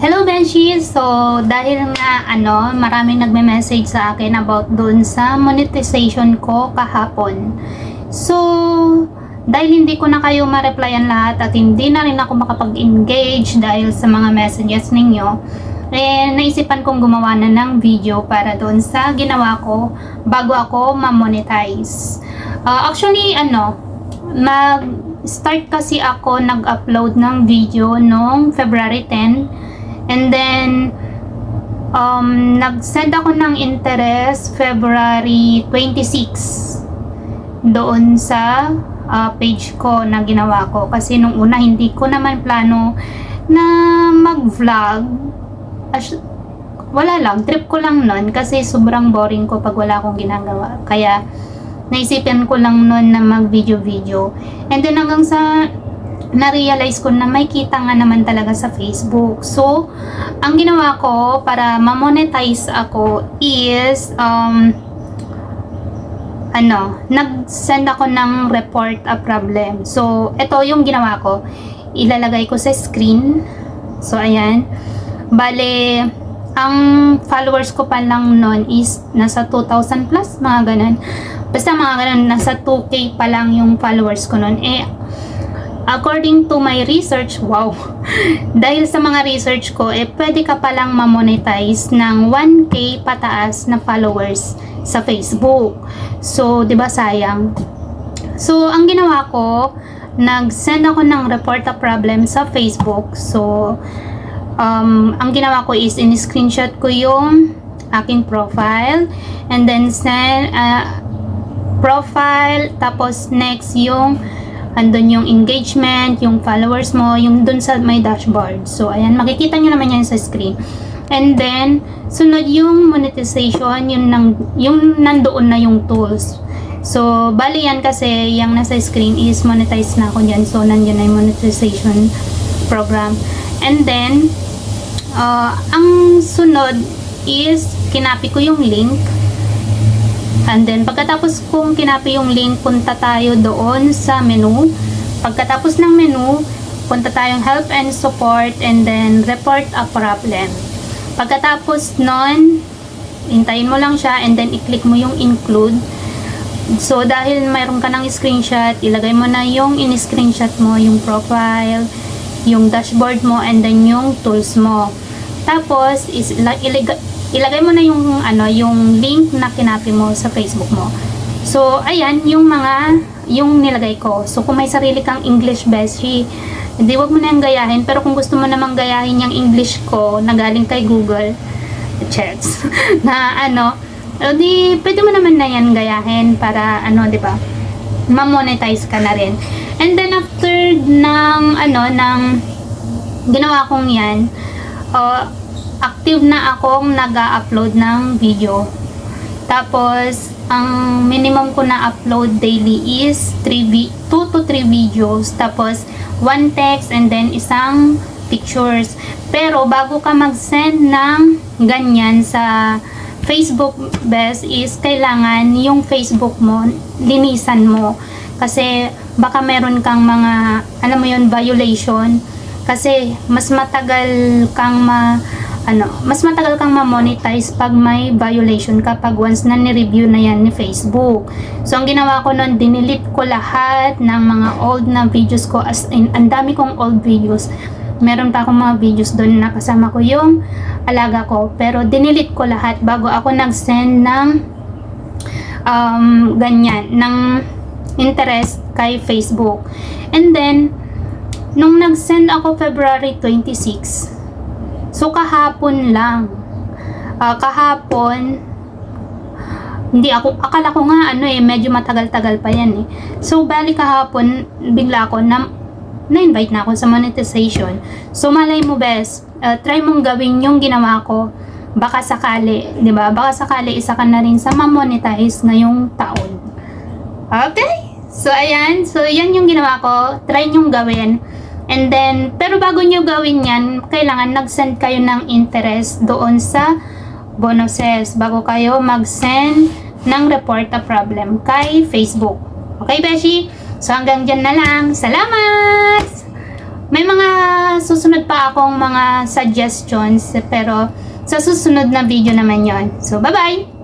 Hello Benshi! So, dahil nga ano, maraming nagme-message sa akin about dun sa monetization ko kahapon. So, dahil hindi ko na kayo ma-replyan lahat at hindi na rin ako makapag-engage dahil sa mga messages ninyo, eh, naisipan kong gumawa na ng video para doon sa ginawa ko bago ako ma-monetize. Ah, actually, ano, nag-start kasi ako nag-upload ng video noong February 10 and then um, nag-send ako ng interest February 26 doon sa ah, page ko na ginawa ko. Kasi nung una hindi ko naman plano na mag-vlog. Wala lang, trip ko lang nun kasi sobrang boring ko pag wala akong ginagawa. Kaya naisipan ko lang nun na mag video video and then hanggang sa na-realize ko na may kita nga naman talaga sa Facebook. So, ang ginawa ko para ma-monetize ako is um, ano, nag-send ako ng report a problem. So, ito yung ginawa ko. Ilalagay ko sa screen. So, ayan. Bale, ang followers ko pa lang nun is nasa 2,000 plus, mga ganun. Basta mga ganun, nasa 2K pa lang yung followers ko nun. Eh, according to my research, wow, dahil sa mga research ko, eh, pwede ka palang ma-monetize ng 1K pataas na followers sa Facebook. So, ba sayang? So, ang ginawa ko, nag-send ako ng report a problem sa Facebook. So, um, ang ginawa ko is in-screenshot ko yung aking profile and then send uh, profile tapos next yung andun yung engagement, yung followers mo, yung dun sa my dashboard. So, ayan, makikita nyo naman yan sa screen. And then, sunod yung monetization, yung, nang, yung nandoon na yung tools. So, bali yan kasi yung nasa screen is monetize na ako dyan. So, nandiyan na yung monetization program. And then, uh, ang sunod is kinapi ko yung link And then, pagkatapos kong kinapi yung link, punta tayo doon sa menu. Pagkatapos ng menu, punta tayong help and support and then report a problem. Pagkatapos nun, hintayin mo lang siya and then i-click mo yung include. So, dahil mayroon ka ng screenshot, ilagay mo na yung in-screenshot mo, yung profile, yung dashboard mo, and then yung tools mo. Tapos, is, ilagay, ilagay mo na yung ano yung link na kinapi mo sa Facebook mo. So, ayan yung mga yung nilagay ko. So, kung may sarili kang English beshi, hindi wag mo na yung gayahin. Pero kung gusto mo namang gayahin yung English ko na galing kay Google, chats, na ano, o di, pwede mo naman na yan gayahin para ano, di ba? Ma-monetize ka na rin. And then after ng ano, ng ginawa kong yan, uh, active na akong nag-upload ng video. Tapos, ang minimum ko na upload daily is 3 vi- 2 to 3 videos. Tapos, one text and then isang pictures. Pero, bago ka mag-send ng ganyan sa Facebook best is kailangan yung Facebook mo, linisan mo. Kasi, baka meron kang mga, alam mo yun, violation. Kasi, mas matagal kang ma ano, mas matagal kang ma-monetize pag may violation kapag once na ni-review na yan ni Facebook. So, ang ginawa ko noon, dinilit ko lahat ng mga old na videos ko as in, ang dami kong old videos. Meron pa akong mga videos doon na kasama ko yung alaga ko. Pero dinilit ko lahat bago ako nag-send ng um, ganyan, ng interest kay Facebook. And then, nung nag-send ako February 26, So, kahapon lang. Uh, kahapon, hindi ako, akala ko nga ano eh, medyo matagal-tagal pa yan eh. So, bali kahapon, bigla ako na, na-invite na ako sa monetization. So, malay mo best, uh, try mong gawin yung ginawa ko. Baka sakali, di ba? Baka sakali isa ka na rin sa ma-monetize ngayong taon. Okay? So, ayan. So, yan yung ginawa ko. Try nyong gawin. And then, pero bago nyo gawin yan, kailangan nag-send kayo ng interest doon sa bonuses bago kayo mag-send ng report a problem kay Facebook. Okay, Beshi? So, hanggang dyan na lang. Salamat! May mga susunod pa akong mga suggestions pero sa susunod na video naman yon. So, bye-bye!